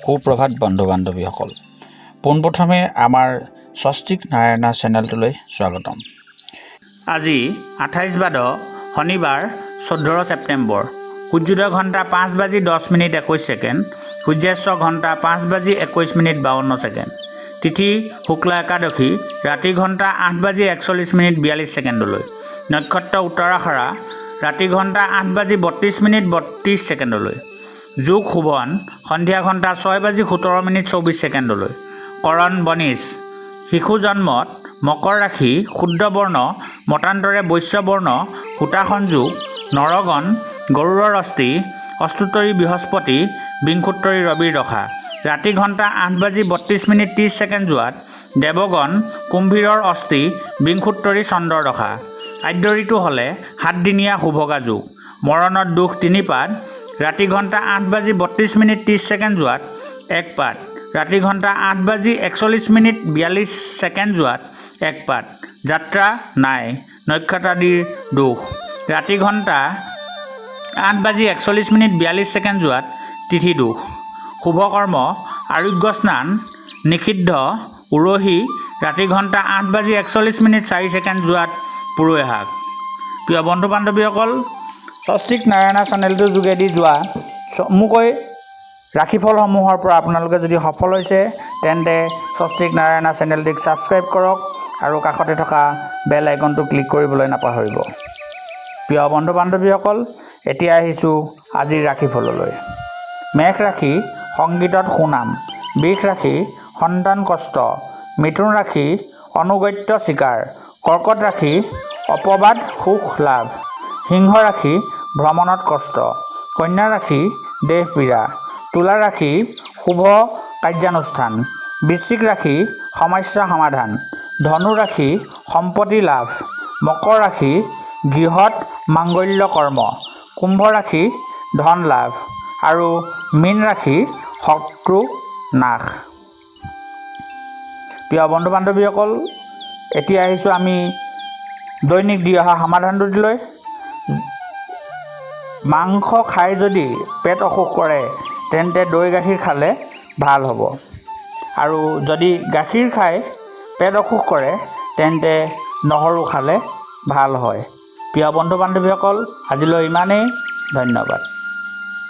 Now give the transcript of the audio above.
সুপ্ৰভাত বন্ধু বান্ধৱীসকল পোনপ্ৰথমে আমাৰ স্বস্তিক নাৰায়ণা চেনেলটোলৈ স্বাগতম। আজি আঠাইছ বাদ শনিবাৰ চৈধ্য ছেপ্টেম্বৰ। সূৰ্যোদয় ঘণ্টা পাঁচ বাজি দহ মিনিট একৈছ ছেকেণ্ড, সূৰ্যাস্ত ঘণ্টা পাঁচ বাজি একৈছ মিনিট বাৱন্ন ছেকেণ্ড। তিথি শুক্লা একাদশী, ৰাতি ঘণ্টা আঠ বাজি একচল্লিছ মিনিট বিয়াল্লিছ ছেকেণ্ডলৈ। নক্ষত্ৰ উত্তৰাখৰা, ৰাতি ঘণ্টা আঠ বাজি বত্ৰিছ মিনিট বত্ৰিছ ছেকেণ্ডলৈ। যোগ শোভন সন্ধিয়া ঘণ্টা ছয় বাজি সোতৰ মিনিট চৌবিছ ছেকেণ্ডলৈ। কৰণ বনিছ শিশু জন্মত মকৰ ৰাশি শুদ্ধ বৰ্ণ মতান্তৰে বৈশ্য বৰ্ণ সূতা সংযোগ নৰগণ গৰুড়ৰ অস্থি অস্তুতৰী বৃহস্পতি বিংশোত্তৰী ৰবিৰ দশা। ৰাতি ঘণ্টা আঠ বাজি বত্ৰিছ মিনিট ত্ৰিছ ছেকেণ্ড যোৱাত দেৱগণ কুম্ভীৰৰ অস্থি বিংশোত্তৰী চন্দ্ৰৰ দশা। আদ্য ঋতু হ'লে সাতদিনীয়া শুভগা যুগ মৰণত দুখ তিনি পাত। ৰাতি ঘণ্টা আঠ বাজি বত্ৰিছ মিনিট ত্ৰিছ ছেকেণ্ড যোৱাত এক পাত। ৰাতি ঘণ্টা আঠ বাজি একচল্লিছ মিনিট বিয়াল্লিছ ছেকেণ্ড যোৱাত এক পাত। যাত্ৰা নাই নক্ষত্ৰাদিৰ দোষ। ৰাতি ঘণ্টা আঠ বাজি একচল্লিছ মিনিট বিয়াল্লিছ ছেকেণ্ড যোৱাত তিথি দোষ। শুভকৰ্ম আৰোগ্য স্নান নিষিদ্ধ উৰহী ৰাতি ঘণ্টা আঠ বাজি একচল্লিছ মিনিট চাৰি ছেকেণ্ড যোৱাত পুৰৈ শাক প্ৰিয় বন্ধু বান্ধৱীসকল স্বস্তিক নাৰায়ণা চেনেলটোৰ যোগেদি যোৱা। চমুকৈ ৰাশিফলসমূহৰ পৰা আপোনালোকে যদি সফল হৈছে তেন্তে স্বস্তিক নাৰায়ণা চেনেলটিক ছাবস্ক্ৰাইব কৰক আৰু কাষতে থকা বেল আইকনটো ক্লিক কৰিবলৈ নাপাহৰিব। প্ৰিয় বন্ধু বান্ধৱীসকল এতিয়া আহিছোঁ আজিৰ ৰাশিফললৈ মেঘ ৰাশি সংগীতত সুনাম। বিষ ৰাশি সন্তান কষ্ট। মিথুন ৰাশি অনুগত্য স্বীকাৰ কৰ্কট ৰাশি অপবাদ সুখ লাভ সিংহ ৰাশি ভ্ৰমণত কষ্ট, কন্যা ৰাশি দেহ পীড়া, তুলা ৰাশি শুভ কাৰ্যানুষ্ঠান, বৃশ্চিক ৰাশি সমস্যা সমাধান, ধনু ৰাশি সম্পত্তি লাভ, মকৰ ৰাশি গৃহত মাংগল্য কৰ্ম, কুম্ভ ৰাশি ধন লাভ আৰু মীন ৰাশি শত্ৰু নাশ। প্ৰিয় বন্ধু বান্ধৱীসকল এতিয়া আহিছোঁ আমি দৈনিক দি অহা সমাধানটোলৈ। মাংস খাই যদি পেট অসুখ কৰে তেন্তে দৈ গাখীৰ খালে ভাল হ'ব। আৰু যদি গাখীৰ খাই পেট অসুখ কৰে তেন্তে নহৰু খালে ভাল হয়। প্ৰিয় বন্ধু বান্ধৱীসকল আজিলৈ ইমানেই। ধন্যবাদ।